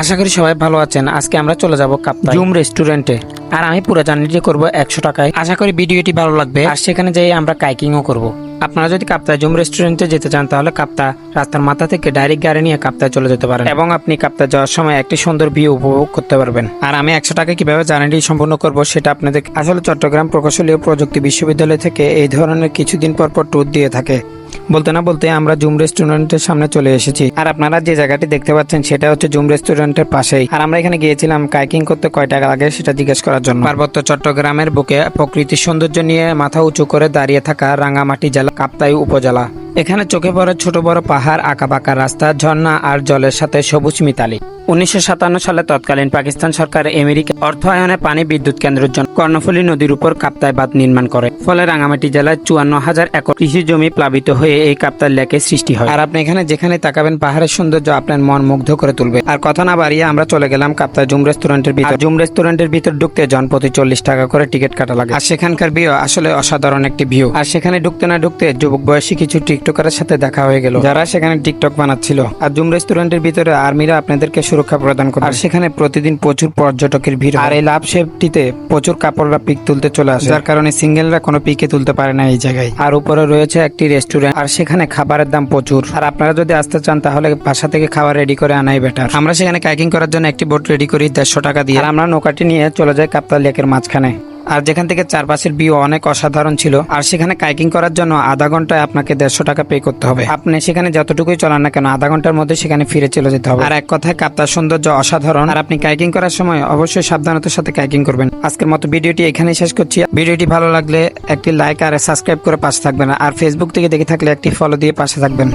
আশা করি সবাই ভালো আছেন। আজকে আমরা চলে যাব কাপ্তা জুম রেস্টুরেন্টে আর আমি পুরো জার্নিটি করব একশো টাকায়। আশা করি ভিডিওটি ভালো লাগবে। আর সেখানে যেয়ে আমরা কাইকিংও করব। আপনারা যদি কাপ্তা জুম রেস্টুরেন্টে যেতে চান তাহলে কাপ্তা রাস্তার মাথা থেকে ডাইরেক্ট গাড়ি নিয়ে কাপ্তায় চলে যেতে পারেন। এবং আপনি কাপ্তা যাওয়ার সময় একটি সুন্দর ভিউ উপভোগ করতে পারবেন। আর আমি একশো টাকা কীভাবে জার্নিটি সম্পূর্ণ করব সেটা আপনাদের আসলে চট্টগ্রাম প্রকৌশলী ও প্রযুক্তি বিশ্ববিদ্যালয় থেকে এই ধরনের কিছুদিন পর পর ট্যুর দিয়ে থাকে। বলতে না বলতে আমরা জুম রেস্টুরেন্টের সামনে চলে এসেছি। আর আপনারা যে জায়গাটি দেখতে পাচ্ছেন, সেটা হচ্ছে জুম রেস্টুরেন্টের পাশেই। আর আমরা এখানে গিয়েছিলাম কাইকিং করতে কয় টাকা লাগে সেটা জিজ্ঞেস করার জন্য। পার্বত্য চট্টগ্রামের বুকে প্রকৃতির সৌন্দর্য নিয়ে মাথা উঁচু করে দাঁড়িয়ে থাকা রাঙামাটি জেলা, কাপ্তাই উপজেলা। এখানে চোখে পড়ে ছোট বড় পাহাড়, আঁকাবাঁকা রাস্তা, ঝর্ণা আর জলের সাথে সবুজ মিতালি। উনিশশো সাতান্ন সালে তৎকালীন পাকিস্তান সরকার আমেরিকা অর্থায়নে পানি বিদ্যুৎ কেন্দ্রের জন্য কর্ণফুলী নদীর উপর কাপ্তায় বাঁধ নির্মাণ করে। ফলে রাঙামাটি জেলায় চুয়ান্ন হাজার একর কৃষি জমি প্লাবিত হয়ে এই কাপ্তার লেকে সৃষ্টি হয়। আর আপনি এখানে যেখানে তাকাবেন, পাহাড়ের সৌন্দর্য আপনার মন মুগ্ধ করে তুলবে। আর কথা না বাড়িয়ে আমরা চলে গেলাম কাপ্তা জুম রেস্টুরেন্টের ভিতর। জুম রেস্টুরেন্টের ভিতর ঢুকতে জন প্রতি চল্লিশ টাকা করে টিকিট কাটা লাগে। আর সেখানকার ভিউ আসলে অসাধারণ একটি ভিউ। আর সেখানে ঢুকতে না ঢুকতে যুবক বয়সী কিছু টিকটকারের সাথে দেখা হয়ে গেল। যারা সেখানে টিকটক বানাচ্ছিল। আর জুম রেস্টুরেন্টের ভিতরে আর্মিরা আপনাদেরকে সুরক্ষা প্রদান করে আর সেখানে প্রতিদিন প্রচুর পর্যটকের ভিড় আর এই লাভ শেপটিতে প্রচুর কাপড়রা পিক তুলতে চলে আসে। যার কারণে সিঙ্গেলরা কোনো পিকে তুলতে পারে না এই জায়গায়। আর উপরে রয়েছে একটি রেস্টুরেন্ট। আর সেখানে খাবারের দাম প্রচুর। আর আপনারা যদি আসতে চান তাহলে বাসা থেকে খাবার রেডি করে আনাই বেটার আমরা সেখানে কাইকিং করার জন্য একটি বোট রেডি করি দেড়শো টাকা দিয়ে। আর আমরা নৌকাটি নিয়ে চলে যাই কাপ্তাল লেকের মাঝখানে। আর যেখান থেকে চারপাশের ভিউ অনেক অসাধারণ ছিল, আর সেখানে কাইকিং করার জন্য আধা ঘন্টায় আপনাকে দেড়শো টাকা পে করতে হবে। আপনি সেখানে যতটুকুই চলান না কেন, আধা ঘণ্টার মধ্যে সেখানে ফিরে চলে যেতে হবে। আর এক কথায়, কাপ্তার সৌন্দর্য অসাধারণ। আর আপনি কাইকিং করার সময় অবশ্যই সাবধানতার সাথে কাইকিং করবেন। আজকের মতো ভিডিওটি এখানেই শেষ করছি। ভিডিওটি ভালো লাগলে একটি লাইক আর সাবস্ক্রাইব করে পাশে থাকবেন। আর ফেসবুক থেকে দেখে থাকলে একটি ফলো দিয়ে পাশে থাকবেন।